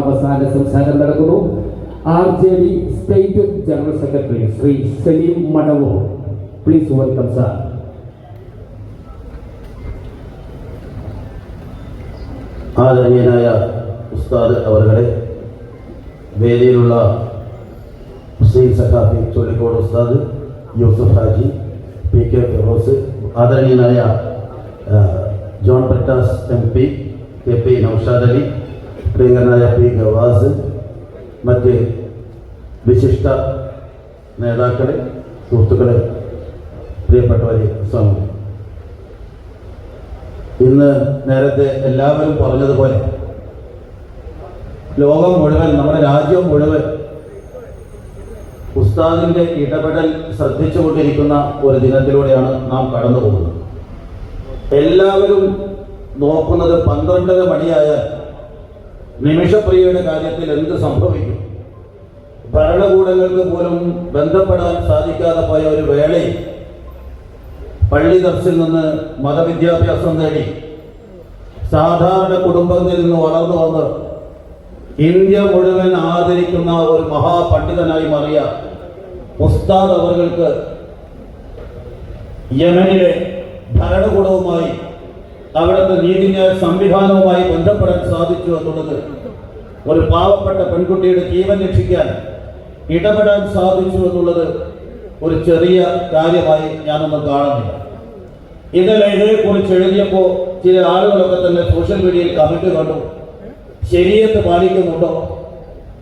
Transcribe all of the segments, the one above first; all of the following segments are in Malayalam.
അവസാന സംസാരം നടക്കുന്നു. R J D state general secretary Shri Saleem Madavoor please welcome sir ആദരണീയനായ ഉസ്താദ് അവരുടെ വേദിയിലുള്ള ഹുസൈൻ സഖാഫി ചുള്ളിക്കോട് ഉസ്താദ് യൂസഫ് ഹാജി പി കെ ഫിറോസ് ആദരണീയനായ John Brittas M P K P Naushad Ali പ്രിയങ്കരനായ പി. ഗവാസ് മറ്റ് വിശിഷ്ട നേതാക്കളെ സുഹൃത്തുക്കളെ പ്രിയപ്പെട്ടവരെ സ്വാമി. ഇന്ന് നേരത്തെ എല്ലാവരും പറഞ്ഞതുപോലെ ലോകം മുഴുവൻ നമ്മുടെ രാജ്യം മുഴുവൻ ഉസ്താദിന്റെ ഇടപെടൽ ശ്രദ്ധിച്ചുകൊണ്ടിരിക്കുന്ന ഒരു ദിനത്തിലൂടെയാണ് നാം കടന്നു പോകുന്നത് എല്ലാവരും നോക്കുന്നത് പന്ത്രണ്ടര മണിയായാൽ നിമിഷപ്രിയയുടെ കാര്യത്തിൽ എന്ത് സംഭവിക്കും? ഭരണകൂടങ്ങൾക്ക് പോലും ബന്ധപ്പെടാൻ സാധിക്കാതെ പോയ ഒരു വേളയിൽ പള്ളി ദർശിൽ നിന്ന് മതവിദ്യാഭ്യാസം നേടി സാധാരണ കുടുംബത്തിൽ നിന്ന് വളർന്നു വന്ന് ഇന്ത്യ മുഴുവൻ ആദരിക്കുന്ന ഒരു മഹാപണ്ഡിതനായി മാറിയ ഉസ്താദ് അവർക്ക് യമനിലെ ഭരണകൂടവുമായി അവിടുത്തെ നീതിന്യായ സംവിധാനവുമായി ബന്ധപ്പെടാൻ സാധിച്ചു എന്നുള്ളത് ഒരു പാവപ്പെട്ട പെൺകുട്ടിയുടെ ജീവൻ രക്ഷിക്കാൻ ഇടപെടാൻ സാധിച്ചു എന്നുള്ളത് ഒരു ചെറിയ കാര്യമായി ഞാനൊന്നും കാണുന്നു. ഇന്നലെ ഇതേക്കുറിച്ച് എഴുതിയപ്പോൾ ചില ആളുകളൊക്കെ തന്നെ സോഷ്യൽ മീഡിയയിൽ കമന്റ് കണ്ടു. ശരിയത്ത് പാലിക്കുന്നുണ്ടോ?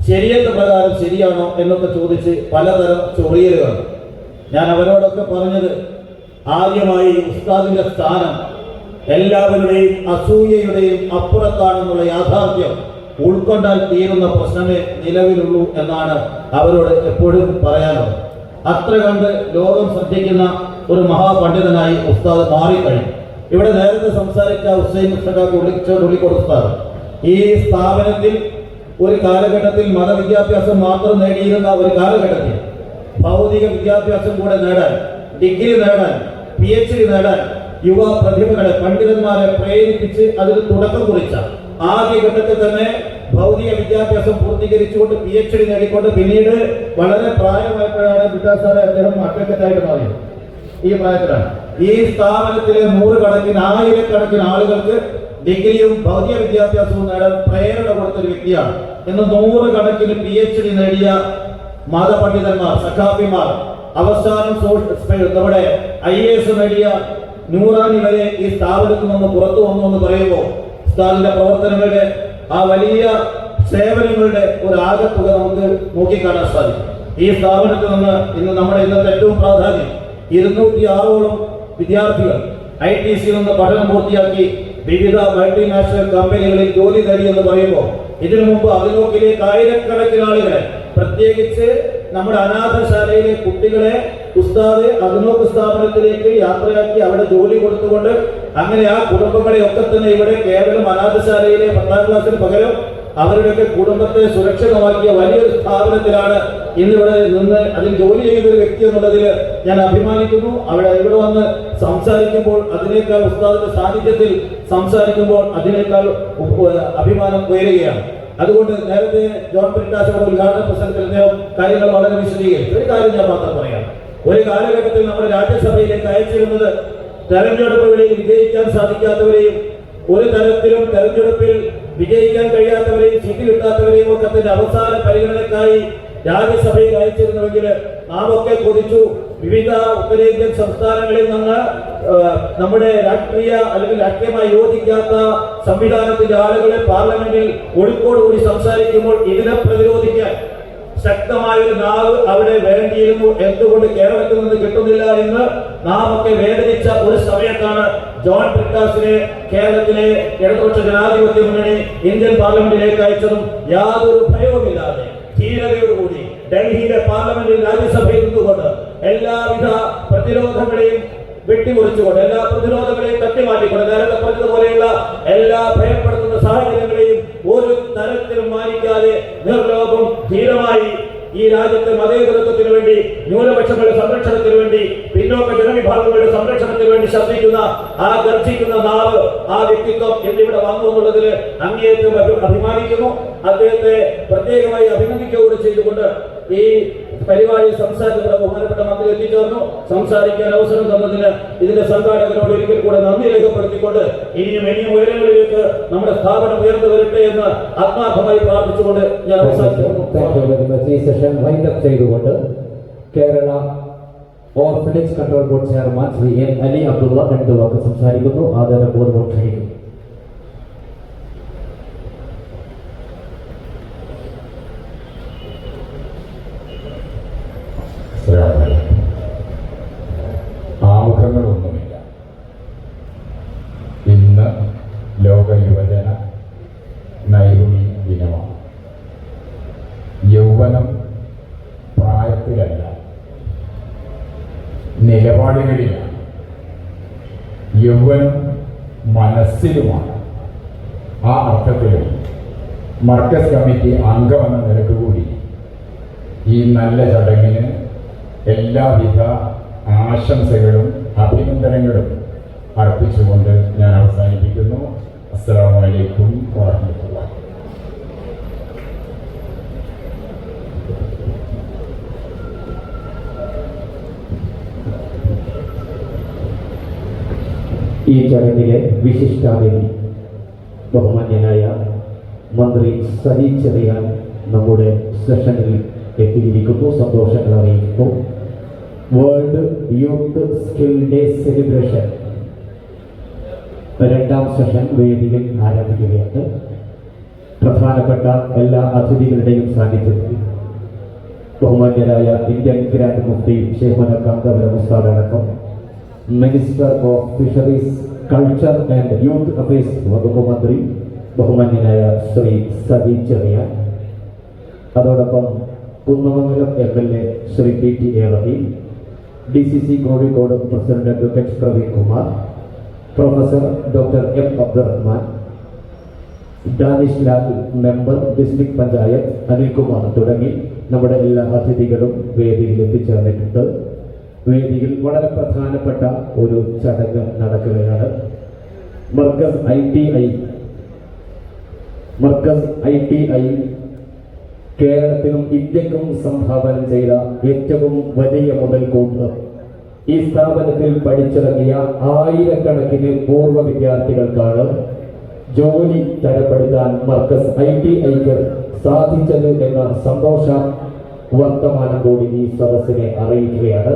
ശരിയത്ത് പ്രകാരം ശരിയാണോ എന്നൊക്കെ ചോദിച്ച് പലതരം ചൊറിയലുകൾ. ഞാൻ അവരോടൊക്കെ പറഞ്ഞത് ആദ്യമായി ഉസ്താദിന്റെ സ്ഥാനം എല്ലാവരുടെയും അസൂയയുടെയും അപ്പുറത്താണെന്നുള്ള യാഥാർത്ഥ്യം ഉൾക്കൊണ്ടാൽ തീരുന്ന പ്രശ്നമേ നിലവിലുള്ളൂ എന്നാണ് അവരോട് എപ്പോഴും പറയാനുള്ളത്. അത്ര കണ്ട് ലോകം ശ്രദ്ധിക്കുന്ന ഒരു മഹാപണ്ഡിതനായി ഉസ്താദ് മാറിക്കഴിഞ്ഞു. ഇവിടെ നേരത്തെ സംസാരിച്ച ഹുസൈൻ വിളിച്ച വിളിക്കൊടുത്താറ് ഈ സ്ഥാപനത്തിൽ ഒരു കാലഘട്ടത്തിൽ മതവിദ്യാഭ്യാസം മാത്രം നേടിയിരുന്ന ഒരു കാലഘട്ടത്തിൽ ഭൗതിക വിദ്യാഭ്യാസം കൂടെ നേടാൻ ഡിഗ്രി നേടാൻ പി എച്ച് ഡി നേടാൻ യുവ പ്രതിഭകളെ പണ്ഡിതന്മാരെ പ്രേരിപ്പിച്ച് അതിന് തുടക്കം കുറിച്ച ആദ്യ ഘട്ടത്തിൽ തന്നെ ഭൗതിക വിദ്യാഭ്യാസം പൂർത്തീകരിച്ചുകൊണ്ട് പി എച്ച് ഡി നേടിക്കൊണ്ട് പിന്നീട് വളരെ പ്രായമായപ്പോഴാണ് ബിട്ടാസാറെ അദ്ദേഹം അഡ്വക്കറ്റായിട്ട് മാറിയത്. ഈ പ്രായത്തിലാണ്. ഈ സ്ഥാപനത്തിലെ നൂറുകണക്കിന് ആയിരക്കണക്കിന് ആളുകൾക്ക് ഡിഗ്രിയും ഭൗതിക വിദ്യാഭ്യാസവും നേടാൻ പ്രേരണ കൊടുത്ത ഒരു വ്യക്തിയാണ്. ഇന്ന് നൂറുകണക്കിന് പി എച്ച് ഡി നേടിയ മതപണ്ഡിതന്മാർ സഖാഫിമാർ അവസാനം നമ്മുടെ ഐ എ എസ് നേടിയ നൂറാനി വരെ ഈ സ്ഥാപനത്തിൽ നിന്ന് പുറത്തു വന്നു എന്ന് പറയുമ്പോൾ ഉസ്താദിന്റെ പ്രവർത്തനങ്ങളുടെ ആ വലിയ സേവനങ്ങളുടെ ഒരു ആകത്തുക നമുക്ക് നോക്കിക്കാണാൻ സാധിക്കും. ഈ സ്ഥാപനത്തിൽ നിന്ന് ഇന്ന് നമ്മുടെ ഇന്നത്തെ ഏറ്റവും പ്രാധാന്യം ഇരുന്നൂറ്റി ആറോളം വിദ്യാർത്ഥികൾ ഐ ടി സിയിൽ നിന്ന് പഠനം പൂർത്തിയാക്കി വിവിധ മൾട്ടിനാഷണൽ കമ്പനികളിൽ ജോലി തരി എന്ന് പറയുമ്പോൾ ഇതിനു മുമ്പ് അതിനോക്കിലേക്ക് ആയിരക്കണക്കിന് ആളുകളെ പ്രത്യേകിച്ച് നമ്മുടെ അനാഥശാലയിലെ കുട്ടികളെ ഉസ്താദ് അഗ്നോക്ക് സ്ഥാപനത്തിലേക്ക് യാത്രയാക്കി അവിടെ ജോലി കൊടുത്തുകൊണ്ട് അങ്ങനെ ആ കുടുംബങ്ങളെ ഒക്കെ തന്നെ ഇവിടെ കേവലം അനാഥശാലയിലെ പത്താം ക്ലാസ്സിന് പകരം അവരുടെയൊക്കെ കുടുംബത്തെ സുരക്ഷിതമാക്കിയ വലിയൊരു സ്ഥാപനത്തിലാണ് ഇന്നിവിടെ നിന്ന് അതിൽ ജോലി ചെയ്ത ഒരു വ്യക്തി എന്നുള്ളതിൽ ഞാൻ അഭിമാനിക്കുന്നു. അവിടെ ഇവിടെ വന്ന് സംസാരിക്കുമ്പോൾ അതിനേക്കാൾ ഉസ്താദിന്റെ സാന്നിധ്യത്തിൽ സംസാരിക്കുമ്പോൾ അതിനേക്കാൾ അഭിമാനം ഉയരുകയാണ്. അതുകൊണ്ട് നേരത്തെ ജോൺ പെരിട്ടാശയുടെ ഉദ്ഘാടന പ്രസംഗത്തിൽ കാര്യങ്ങൾ വളരെ വിശദീകരിച്ചു. ഒരു കാര്യം ഞാൻ മാത്രം പറയാം. ഒരു കാലഘട്ടത്തിൽ നമ്മുടെ രാജ്യസഭയിലേക്ക് അയച്ചിരുന്നത് തെരഞ്ഞെടുപ്പുകളിൽ വിജയിക്കാൻ സാധിക്കാത്തവരെയും ഒരു തരത്തിലും തെരഞ്ഞെടുപ്പിൽ വിജയിക്കാൻ കഴിയാത്തവരെയും സീറ്റ് കിട്ടാത്തവരെയും ഒക്കെ തന്നെ അവസാന പരിഗണനക്കായി രാജ്യസഭയിൽ അയച്ചിരുന്നുവെങ്കിൽ നാം ഒക്കെ കൊതിച്ചു. വിവിധ ഉത്തരേന്ത്യൻ സംസ്ഥാനങ്ങളിൽ നിന്ന് നമ്മുടെ രാഷ്ട്രീയ അല്ലെങ്കിൽ രാഷ്ട്രീയമായി യോജിക്കാത്ത സംവിധാനത്തിന്റെ ആളുകളെ പാർലമെന്റിൽ ഒഴുക്കോടുകൂടി സംസാരിക്കുമ്പോൾ ഇതിനെ പ്രതിരോധിക്കാൻ ശക്തമായ ഒരു നാവ് അവിടെ വേണ്ടിയിരുന്നു എന്തുകൊണ്ട് കേരളത്തിൽ നിന്ന് കിട്ടുന്നില്ല എന്ന് നാം ഒക്കെ വേദനിച്ച ഒരു സമയത്താണ് ജോൺ ബ്രിട്ടാസിനെ കേരളത്തിലെ ഇടതുപക്ഷ ജനാധിപത്യ മുന്നണി ഇന്ത്യൻ പാർലമെന്റിലേക്ക് അയച്ചതും യാതൊരു ഭയവുമില്ലാതെ ധീരതയോടുകൂടി ഡൽഹിയിലെ പാർലമെന്റിൽ രാജ്യസഭയിൽ നിന്നുകൊണ്ട് എല്ലാവിധ പ്രതിരോധങ്ങളെയും വെട്ടിമുറിച്ചുകൊണ്ട് എല്ലാ പ്രതിരോധങ്ങളെയും തട്ടിമാറ്റിക്കൊണ്ട് നേരത്തെ പറഞ്ഞതുപോലെയുള്ള എല്ലാ ഭയപ്പെടുത്തുന്ന സാഹചര്യങ്ങളെയും ഒരു തരത്തിലും മാനിക്കാതെ നിർലോഭം ധീരമായി ഈ രാജ്യത്തെ മതേതരത്വത്തിന് വേണ്ടി ന്യൂനപക്ഷങ്ങളുടെ സംരക്ഷണത്തിന് വേണ്ടി പിന്നോക്ക ജനവിഭാഗങ്ങളുടെ സംരക്ഷണത്തിന് വേണ്ടി ശബ്ദിക്കുന്ന ആ ഗർജിക്കുന്ന നാവ് ആ വ്യക്തിത്വം എന്നിവിടെ വന്നു എന്നുള്ളതിൽ അങ്ങേയറ്റം അഭിമാനിക്കുന്നു. അദ്ദേഹത്തെ പ്രത്യേകമായി അഭിനന്ദിക്കുകയോട് ചെയ്തുകൊണ്ട് ഈ പരിപാടി സംസാരിക്കുന്ന ബഹുമാനപ്പെട്ട മന്ത്രി എത്തിച്ചേർന്നു സംസാരിക്കാൻ അവസരം തന്നതിന് ഇതിന്റെ സംഘാടകരോട് ഒരിക്കൽ കൂടെ നന്ദി രേഖപ്പെടുത്തിക്കൊണ്ട് ഇനിയും ഇനിയും ഉയരങ്ങളിലേക്ക് നമ്മുടെ സ്ഥാപനം ഉയർന്നു വരട്ടെ എന്ന് ആത്മാർത്ഥമായി പ്രാർത്ഥിച്ചുകൊണ്ട് ഞാൻ മച്ച് ഈ സെഷൻ വൈൻഡ് അപ്പ് ചെയ്തുകൊണ്ട് Kerala orphanage control board chairman Shri N Ali Abdullah രണ്ടു വാക്ക് സംസാരിക്കുന്നു. ആദരപൂർവം ക്ഷണിക്കുന്നു അസ്സലാമലൈക്കും. ആമുഖങ്ങളൊന്നുമില്ല ഇന്ന് ലോക യുവജന നൈപുണി ദിനമാണ്. യൗവനം പ്രായത്തിലല്ല നിലപാടുകളിലാണ്. യൗവനം മനസ്സിലുമാണ്. ആ അർത്ഥത്തിലും മർക്കസ് കമ്മിറ്റി അംഗമെന്ന നിലയ്ക്ക് കൂടി ഈ നല്ല ചടങ്ങിന് എല്ലാവിധ ആശംസകളും അഭിനന്ദനങ്ങളും അർപ്പിച്ചുകൊണ്ട് ഞാൻ അവസാനിപ്പിക്കുന്നു. അസ്സലാമലൈക്കും വാഹമത്തുള്ള ഈ ചടങ്ങിലെ വിശിഷ്ടാതിഥി ബഹുമാന്യനായ മന്ത്രി സഹി ചെറിയാൻ നമ്മുടെ സെഷനിൽ എത്തിയിരിക്കുന്നു. സന്തോഷങ്ങൾ അറിയിക്കുന്നു. World youth skill day celebration രണ്ടാം സെഷൻ വേദിയിൽ ആരംഭിക്കുകയാണ്. പ്രധാനപ്പെട്ട എല്ലാ അതിഥികളുടെയും സാന്നിധ്യത്തിൽ ബഹുമാന്യരായ ഇന്ത്യൻ ഗ്രാൻഡ് മുഫ്തി ഷെയ്ഖുന കാന്തപുര മുസ്താദ് അടക്കം minister of fisheries culture and youth affairs വകുപ്പ് മന്ത്രി ബഹുമാന്യനായ ശ്രീ സതി ചെറിയ അതോടൊപ്പം Kunnamangalam M L A Shri P T A Rahim D C C Kozhikode president advocate Praveen Kumar professor doctor M Abdurahman Danish Lal member district panchayat Anilkumar തുടങ്ങി നമ്മുടെ എല്ലാ അതിഥികളും വേദിയിൽ എത്തിച്ചേർന്നിട്ടുണ്ട്. വേദിയിൽ വളരെ പ്രധാനപ്പെട്ട ഒരു ചടങ്ങ് നടക്കുകയാണ്. Markaz I T I Markaz I T I കേരളത്തിനും ഇന്ത്യക്കും സംഭാവന ചെയ്ത ഏറ്റവും വലിയ മുതൽക്കൂട്ട്. ഈ സ്ഥാപനത്തിൽ പഠിച്ചിറങ്ങിയ ആയിരക്കണക്കിന് പൂർവ വിദ്യാർത്ഥികൾക്കാണ് ജോലി തരപ്പെടുത്താൻ മർക്കസ് ഐ ടി ഐക്ക് സാധിച്ചത് എന്ന സന്തോഷ വർത്തമാനം കൂടി ഈ സദസ്സിനെ അറിയിക്കുകയാണ്.